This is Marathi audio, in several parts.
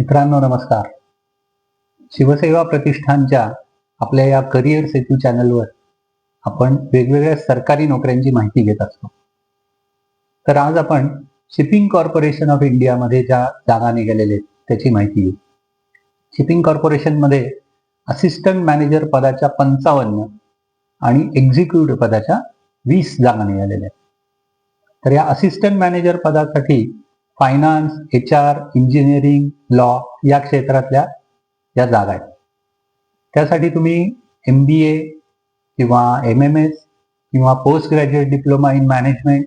मित्रांनो नमस्कार. शिवसेवा प्रतिष्ठानच्या आपल्या या करिअर सेतू चॅनलवर आपण वेगवेगळ्या सरकारी नोकऱ्यांची माहिती घेत असतो. तर आज आपण शिपिंग कॉर्पोरेशन ऑफ इंडियामध्ये ज्या जागा निघालेल्या आहेत त्याची माहिती घेऊ. शिपिंग कॉर्पोरेशनमध्ये असिस्टंट मॅनेजर पदाच्या पंचावन्न आणि एक्झिक्युटिव्ह पदाच्या वीस जागा निघालेल्या आहेत. तर या असिस्टंट मॅनेजर पदासाठी finance H R engineering law या क्षेत्रातल्या या जागा आहेत. त्यासाठी तुम्ही एम बी ए किंवा एम एम एस किंवा post graduate diploma in management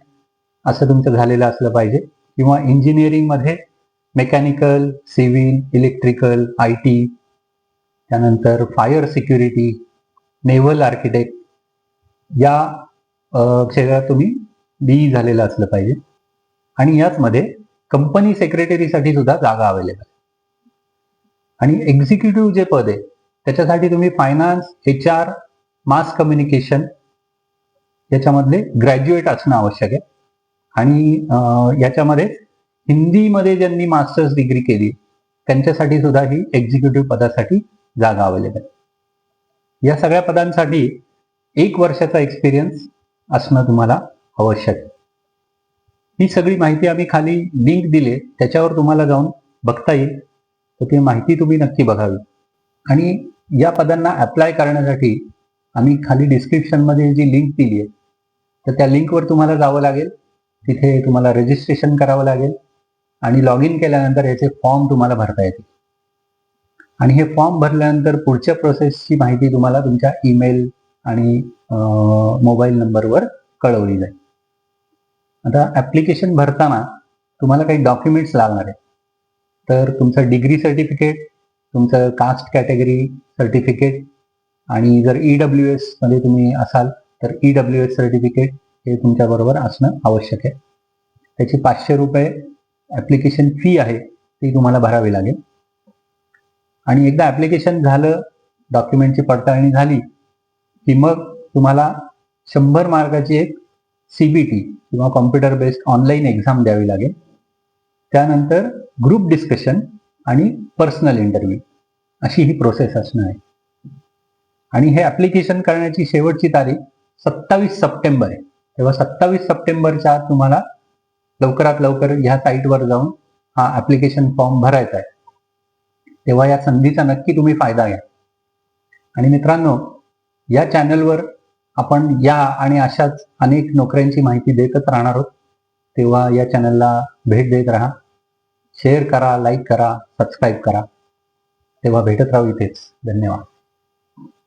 असं तुमचं झालेलं असलं पाहिजे. किंवा इंजिनिअरिंगमध्ये mechanical civil electrical I T त्यानंतर फायर सिक्युरिटी नेव्हल आर्किटेक्ट या क्षेत्रात तुम्ही बी झालेलं असलं पाहिजे. आणि याचमध्ये कंपनी सेक्रेटरीसाठी सुद्धा जागा अवेलेबल आहे. आणि एक्झिक्युटिव्ह जे पद आहे त्याच्यासाठी तुम्ही finance H R mass communication याच्यामधले graduate असणं आवश्यक आहे. आणि याच्यामध्ये हिंदीमध्ये ज्यांनी मास्टर्स डिग्री केली त्यांच्यासाठी सुद्धा ही एक्झिक्युटिव्ह पदासाठी जागा अवेलेबल या सगळ्या पदांसाठी एक वर्षाचा एक्सपिरियन्स असणं तुम्हाला आवश्यक आहे. ही सगळी माहिती आम्ही खाली लिंक दिले. त्याच्यावर तुम्हाला जाऊन बघता येईल. तर ती माहिती तुम्ही नक्की बघावी. आणि या पदांना अप्लाय करण्यासाठी आम्ही खाली डिस्क्रिप्शनमध्ये जी लिंक दिली आहे तर त्या लिंकवर तुम्हाला जावं लागेल. तिथे तुम्हाला रजिस्ट्रेशन करावं लागेल. आणि लॉग इन केल्यानंतर याचे फॉर्म तुम्हाला भरता येतील. आणि हे फॉर्म भरल्यानंतर पुढच्या प्रोसेसची माहिती तुम्हाला तुमच्या ईमेल आणि मोबाईल नंबरवर कळवली जाईल. आता ऍप्लिकेशन भरताना तुम्हाला काही डॉक्युमेंट्स लागणार आहे तर तुमचं डिग्री सर्टिफिकेट तुमचं कास्ट कॅटेगरी सर्टिफिकेट आणि जर ई डब्ल्यू एसमध्ये तुम्ही असाल तर ई डब्ल्यू एस सर्टिफिकेट हे तुमच्याबरोबर असणं आवश्यक आहे. त्याची पाचशे रुपये ऍप्लिकेशन फी आहे ती तुम्हाला भरावी लागेल. आणि एकदा ऍप्लिकेशन झालं डॉक्युमेंटची पडताळणी झाली की मग तुम्हाला शंभर मार्काची एक सीबीटी किंवा कॉम्प्युटर बेस्ड ऑनलाईन एक्झाम द्यावी लागेल. त्यानंतर ग्रुप डिस्कशन आणि पर्सनल इंटरव्ह्यू अशी ही प्रोसेस असणार आहे. आणि हे ॲप्लिकेशन करण्याची शेवटची तारीख सत्तावीस सप्टेंबर आहे. तेव्हा सत्तावीस सप्टेंबरच्या आत तुम्हाला लवकरात लवकर ह्या साईटवर जाऊन हा ॲप्लिकेशन फॉर्म भरायचा आहे. तेव्हा या संधीचा नक्की तुम्ही फायदा घ्या. आणि मित्रांनो या चॅनलवर आपण या आणि अशाच अनेक नोकऱ्यांची माहिती देतच राहणार आहोत. तेव्हा या चॅनलला भेट देत राहा. शेअर करा लाईक करा सबस्क्राईब करा. तेव्हा भेटत राहू इथेच. धन्यवाद.